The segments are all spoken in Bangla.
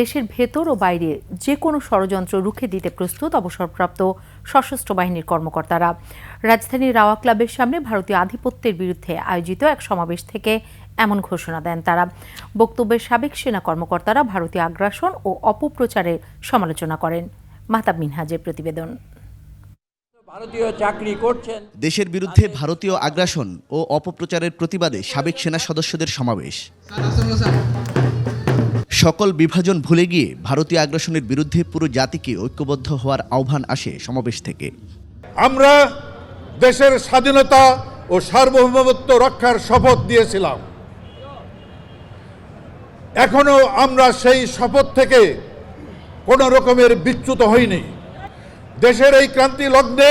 দেশের ভেতর ও বাইরে যে কোনো ষড়যন্ত্র রুখে দিতে প্রস্তুত অবসরপ্রাপ্ত সশস্ত্র বাহিনীর কর্মকর্তারা। রাজধানীর রাওয়া ক্লাবের সামনে ভারতীয় আধিপত্যের বিরুদ্ধে আয়োজিত এক সমাবেশ থেকে এমন ঘোষণা দেন তারা। বক্তব্যের সাবেক সেনা কর্মকর্তারা ভারতীয় আগ্রাসন ও অপপ্রচারের সমালোচনা করেন। মাহতাব মিনহাজের প্রতিবেদন। ভারতীয় চাকরি করছেন। দেশের বিরুদ্ধে ভারতীয় আগ্রাসন ও অপপ্রচারের প্রতিবাদে সাবেক সেনা সদস্যদের সমাবেশ। সকল বিভাজন ভুলে গিয়ে ভারতীয় আগ্রাসনের বিরুদ্ধে পুরো জাতিকে ঐক্যবদ্ধ হওয়ার আহ্বান আসে সমাবেশ থেকে। আমরা দেশের স্বাধীনতা ও সার্বভৌমত্ব রক্ষার শপথ দিয়েছিলাম। এখনও আমরা সেই শপথ থেকে কোনো রকমের বিচ্যুত হইনি। দেশের এই ক্রান্তি লগ্নে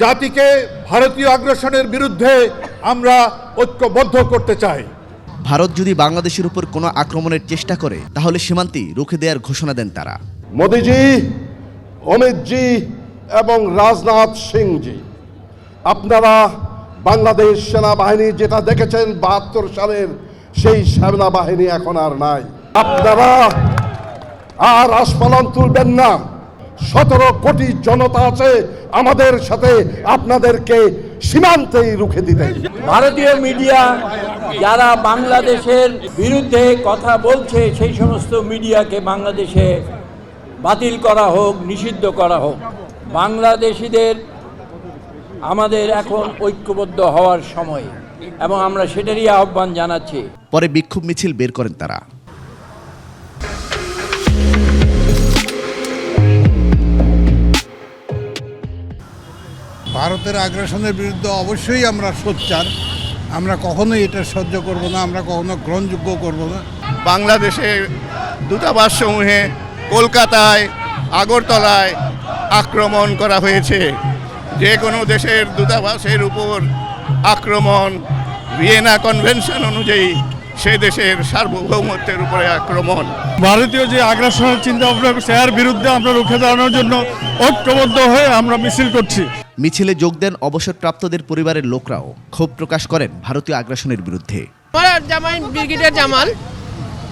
জাতিকে ভারতীয় আগ্রাসনের বিরুদ্ধে আমরা ঐক্যবদ্ধ করতে চাই। ভারত যদি বাংলাদেশের উপর কোনো আক্রমণের চেষ্টা করে, তাহলে সীমান্তেই রুখে দেওয়ার ঘোষণা দেন তারা। মোদিজি, অমিতজি এবং রাজনাথ সিংজি, আপনারা বাংলাদেশ সেনাবাহিনী যেটা দেখেছেন বাহাত্তর সালের সেই সেনাবাহিনী এখন আর নাই। আপনারা আর আস্ফালন তুলবেন না। সতেরো কোটি জনতা আছে আমাদের সাথে, আপনাদেরকে সীমান্তেই রুখে দিতে। ভারতীয় মিডিয়া যারা বাংলাদেশের বিরুদ্ধে কথা বলছে সেই সমস্ত মিডিয়াকে বাংলাদেশে বাতিল করা হোক নিষিদ্ধ করা হোক বাংলাদেশিদের আমাদের এখন ঐক্যবদ্ধ হওয়ার সময় এবং আমরা সেটারই আহ্বান জানাচ্ছি। পরে বিক্ষোভ মিছিল বের করেন তারা। ভারতের আগ্রাসনের বিরুদ্ধে অবশ্যই আমরা সোচ্চার। আমরা কখনোই এটা সহ্য করব না আমরা কখনো গ্রহণযোগ্য করব না। বাংলাদেশে দূতাবাস সমূহে কলকাতায় আগরতলায় আক্রমণ করা হয়েছে। যে কোনো দেশের দূতাবাসের উপর আক্রমণ ভিয়েনা কনভেনশন অনুযায়ী সে দেশের সার্বভৌমত্বের উপরে আক্রমণ। ভারতীয় যে আগ্রাসনের চিন্তা ভাবনা করছে এর বিরুদ্ধে আমরা রুখে দাঁড়ানোর জন্য ঐক্যবদ্ধ হয়ে আমরা মিছিল করছি। মিছিলে যোগ দেন অবসরপ্রাপ্তদের পরিবারের লোকরাও। ক্ষোভ প্রকাশ করেন ভারতীয় আগ্রাসনের বিরুদ্ধে। আমার জামাই ব্রিগেডিয়ার জামাল।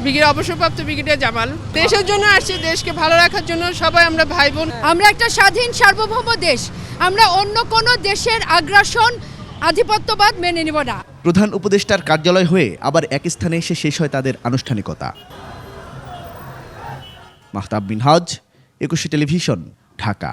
ব্রিগেড অবসরপ্রাপ্ত ব্রিগেডিয়ার জামাল। দেশের জন্য আসছি দেশকে ভালো রাখার জন্য সবাই আমরা ভাই বোন আমরা একটা স্বাধীন সার্বভৌম দেশ। আমরা অন্য কোনো দেশের আগ্রাসন আধিপত্যবাদ মেনে নিব না। প্রধান উপদেষ্টার কার্যালয় হয়ে আবার এক স্থানে এসে শেষ হয় তাদের আনুষ্ঠানিকতা। মাহতাব বিন হজ একুশে টেলিভিশন ঢাকা।